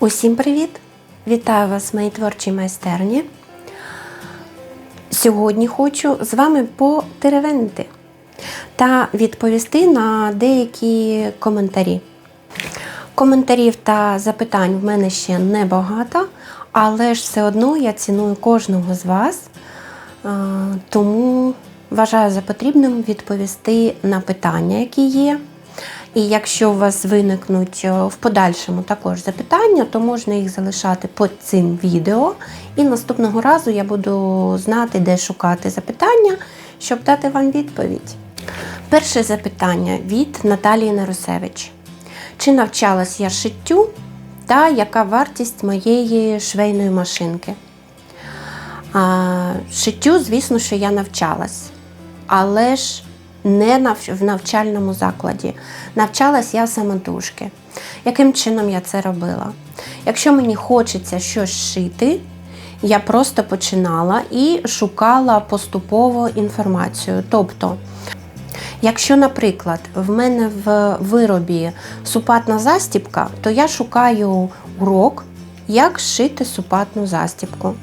Усім привіт! Вітаю вас в моїй творчій майстерні. Сьогодні хочу з вами потеревенити та відповісти на деякі коментарі. Коментарів та запитань в мене ще небагато, але ж все одно я ціную кожного з вас, тому вважаю за потрібним відповісти на питання, які є. І якщо у вас виникнуть е, в подальшому також запитання, то можна їх залишати під цим відео. І наступного разу я буду знати, де шукати запитання, щоб дати вам відповідь. Перше запитання від Наталії Нарусевич. Чи навчалась я шиттю та яка вартість моєї швейної машинки? А, шиттю, звісно, що я навчалась, але ж не в навчальному закладі. Навчалась я самотужки. Яким чином я це робила? Якщо мені хочеться щось шити, я просто починала і шукала поступово інформацію. Тобто, Якщо, наприклад, в мене в виробі супатна застібка, то я шукаю урок, як шити супатну застібку.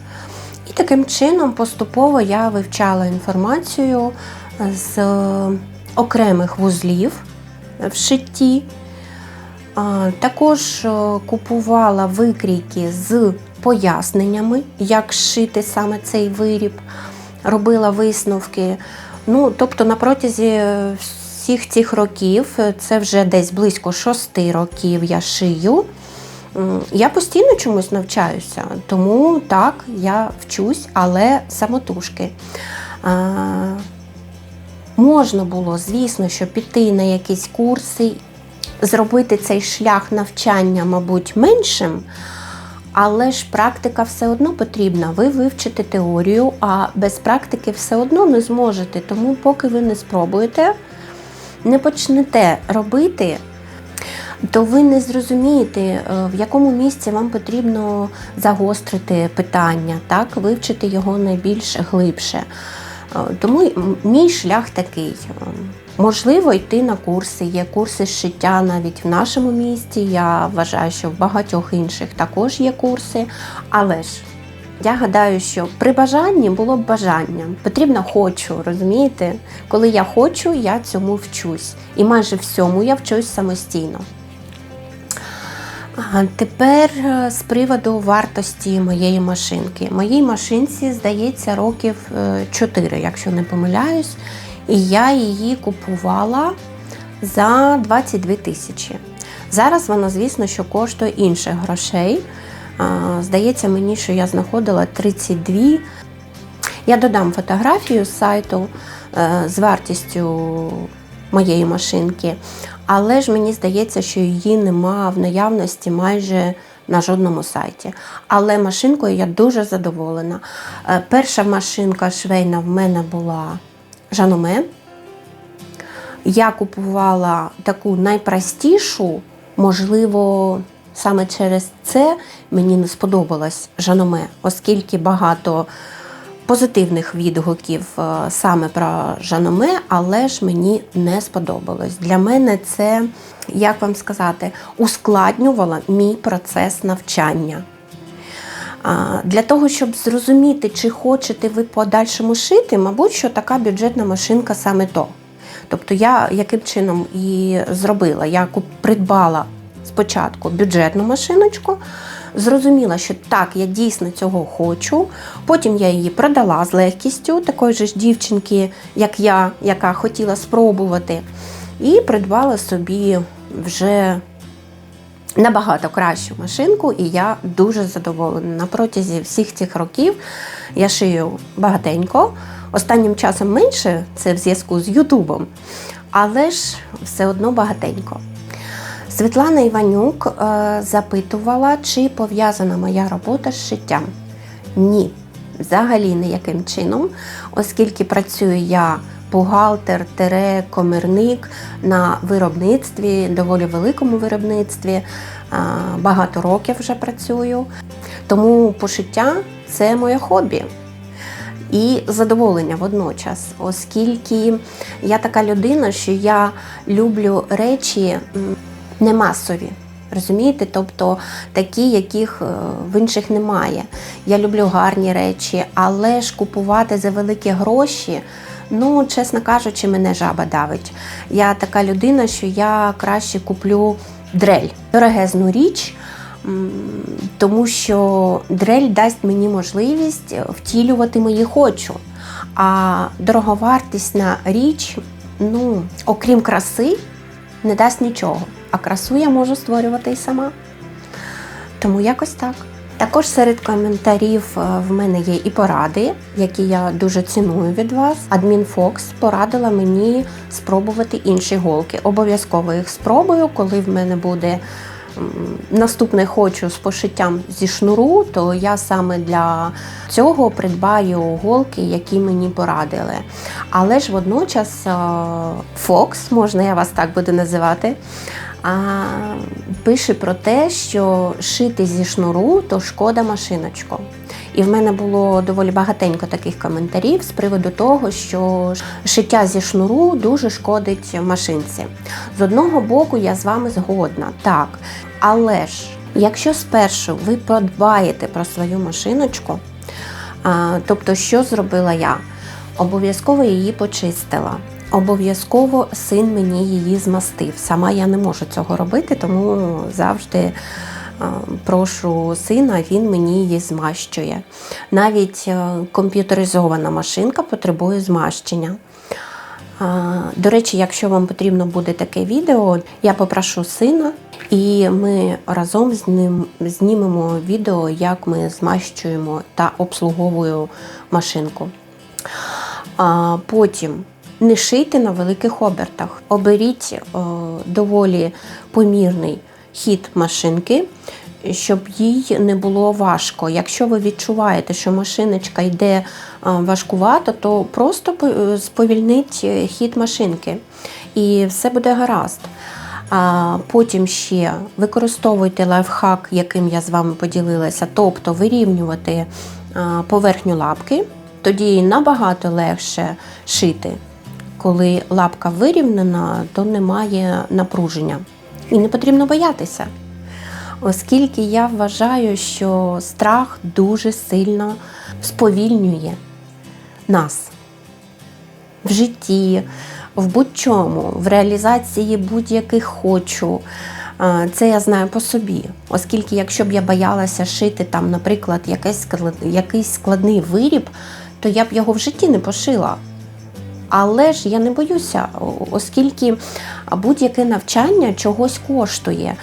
І таким чином поступово я вивчала інформацію з окремих вузлів в шитті. Також е, купувала викрійки з поясненнями, як шити саме цей виріб, робила висновки. Ну, тобто на протязі всіх цих років, е, це вже десь близько шести років я шию. Я постійно чомусь навчаюся, тому так, я вчусь, але самотужки. Можна було, звісно, що піти на якісь курси, зробити цей шлях навчання, мабуть, меншим, але ж практика все одно потрібна. Ви вивчите теорію, а без практики все одно не зможете. Тому, поки ви не спробуєте, не почнете робити, то ви не зрозумієте, е, в якому місці вам потрібно загострити питання, так, вивчити його найбільш глибше. Е, Тому мій шлях такий. Е, Можливо, йти на курси. Є курси шиття навіть в нашому місті. Я вважаю, що в багатьох інших також є курси. Але ж я гадаю, що при бажанні було б бажання. Потрібно хочу, розумієте? Коли я хочу, я цьому вчусь. І майже всьому я вчусь самостійно. Тепер е, з приводу вартості моєї машинки. Моїй машинці, здається, років 4, якщо не помиляюсь. І я її купувала за 22 тисячі. Зараз вона, звісно, що коштує інших грошей. Здається мені, що я знаходила 32. Я додам фотографію з сайту е, з вартістю моєї машинки, але ж мені здається, що її нема в наявності майже на жодному сайті. Але машинкою я дуже задоволена. Е, Перша машинка швейна в мене була Жаноме. Я купувала таку найпростішу, можливо, саме через це мені не сподобалось Жаноме, оскільки багато позитивних відгуків е, саме про Жаноме, але ж мені не сподобалось. Для мене це, як вам сказати, ускладнювало мій процес навчання. Для того, щоб зрозуміти, чи хочете ви подальшому шити, мабуть, що така бюджетна машинка саме то. Тобто я яким чином і зробила? Я придбала спочатку бюджетну машиночку, зрозуміла, що так, я дійсно цього хочу. Потім я її продала з легкістю, такої ж дівчинки, як я, яка хотіла спробувати, і придбала собі вже набагато кращу машинку, і я дуже задоволена. На протязі всіх цих років я шию багатенько. Останнім часом менше це в зв'язку з Ютубом, але ж все одно багатенько. Світлана Іванюк е, запитувала, чи пов'язана моя робота з шиттям. Ні, взагалі ніяким чином, оскільки працюю я бухгалтер, тере, комірник на виробництві, доволі великому виробництві. е, Багато років вже працюю. Тому пошиття це моє хобі і задоволення водночас, оскільки я така людина, що я люблю речі не масові. Розумієте? Тобто такі, яких е, в інших немає. Я люблю гарні речі, але ж купувати за великі гроші. Ну, чесно кажучи, мене жаба давить. Я така людина, що я краще куплю дрель, дорогезну річ, тому що дрель дасть мені можливість втілювати мої хочу. А дороговартісна річ, ну, окрім краси, не дасть нічого. А красу я можу створювати і сама. Тому якось так. Також серед коментарів е, в мене є і поради, які я дуже ціную від вас. Адмін Фокс порадила мені спробувати інші голки. Обов'язково їх спробую, коли в мене буде наступне хочу з пошиттям зі шнуру, то я саме для цього придбаю голки, які мені порадили. Але ж водночас е, Фокс, можна я вас так буду називати. А, пише про те, що шити зі шнуру то шкода машиночку. І в мене було доволі багатенько таких коментарів з приводу того, що шиття зі шнуру дуже шкодить машинці. З одного боку, я з вами згодна, так. Але ж, якщо спершу ви подбаєте про свою машиночку, тобто, що зробила я? Обов'язково її почистила. Обов'язково син мені її змастив. Сама я не можу цього робити, тому завжди прошу сина, він мені її змащує. Навіть е, комп'ютеризована машинка потребує змащення. До речі, якщо вам потрібно буде таке відео, я попрошу сина, і ми разом з ним знімемо відео, як ми змащуємо та обслуговуємо машинку. Потім не шийте на великих обертах. Оберіть е, доволі помірний хід машинки, щоб їй не було важко. Якщо ви відчуваєте, що машиночка йде е, важкувато, то просто е, сповільніть хід машинки і все буде гаразд. А потім ще використовуйте лайфхак, яким я з вами поділилася, тобто вирівнювати поверхню лапки, тоді набагато легше шити. Коли лапка вирівнена, то немає напруження. І не потрібно боятися. Оскільки я вважаю, що страх дуже сильно сповільнює нас в житті, в будь-чому, в реалізації будь-яких хочу. Це я знаю по собі, оскільки, якщо б я боялася шити там, наприклад, якийсь складний виріб, то я б його в житті не пошила. Але ж я не боюся, оскільки будь-яке навчання чогось коштує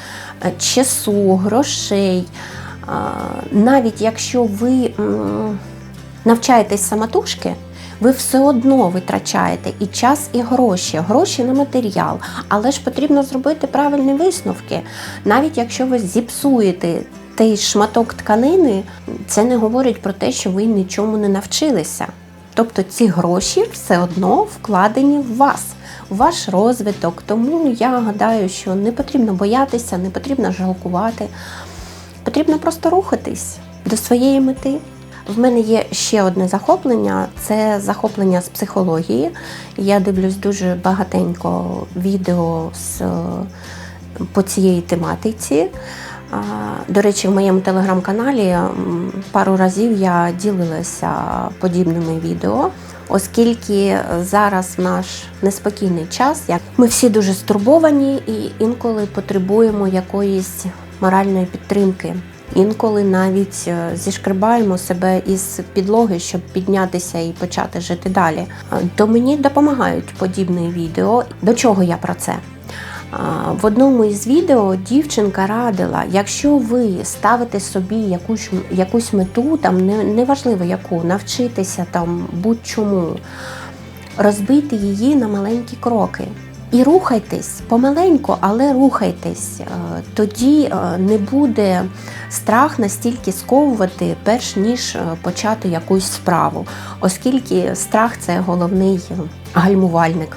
часу, грошей. Навіть якщо ви навчаєтесь самотужки, ви все одно витрачаєте і час, і гроші, гроші на матеріал. Але ж потрібно зробити правильні висновки. Навіть якщо ви зіпсуєте той шматок тканини, це не говорить про те, що ви нічому не навчилися. Тобто ці гроші все одно вкладені в вас, в ваш розвиток. Тому я гадаю, що не потрібно боятися, не потрібно жалкувати. Потрібно просто рухатись до своєї мети. В мене є ще одне захоплення це захоплення з психології. Я дивлюсь дуже багатенько відео з, по цієї тематиці. До речі, в моєму телеграм-каналі пару разів я ділилася подібними відео, оскільки зараз наш неспокійний час, як ми всі дуже стурбовані і інколи потребуємо якоїсь моральної підтримки. Інколи навіть е, зішкрибаємо себе із підлоги, щоб піднятися і почати жити далі. Е, То мені допомагають подібні відео. До чого я про це? В одному із відео дівчинка радила, якщо ви ставите собі якусь, якусь мету, там не- неважливо яку, навчитися там будь-чому, розбити її на маленькі кроки. І рухайтесь помаленьку, але рухайтесь. Е, Тоді е, не буде страх настільки сковувати, перш ніж е, почати якусь справу, оскільки страх це головний гальмувальник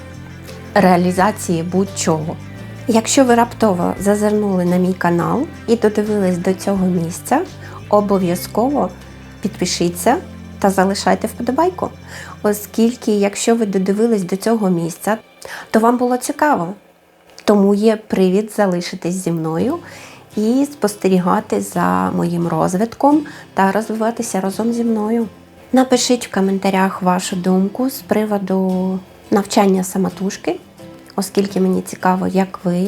реалізації будь-чого. Якщо ви раптово зазирнули на мій канал і додивились до цього місця, обов'язково підпишіться та залишайте вподобайку. Оскільки, якщо ви додивились до цього місця, то вам було цікаво. Тому є привід залишитись зі мною і спостерігати за моїм розвитком та розвиватися разом зі мною. Напишіть в коментарях вашу думку з приводу навчання самотужки, оскільки мені цікаво, як ви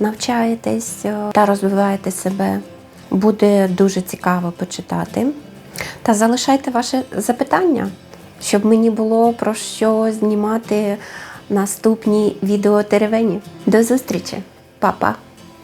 навчаєтесь е, та розвиваєте себе. Буде дуже цікаво почитати. Та залишайте ваші запитання, щоб мені було про що знімати наступні відео теревені. До зустрічі, Па-па!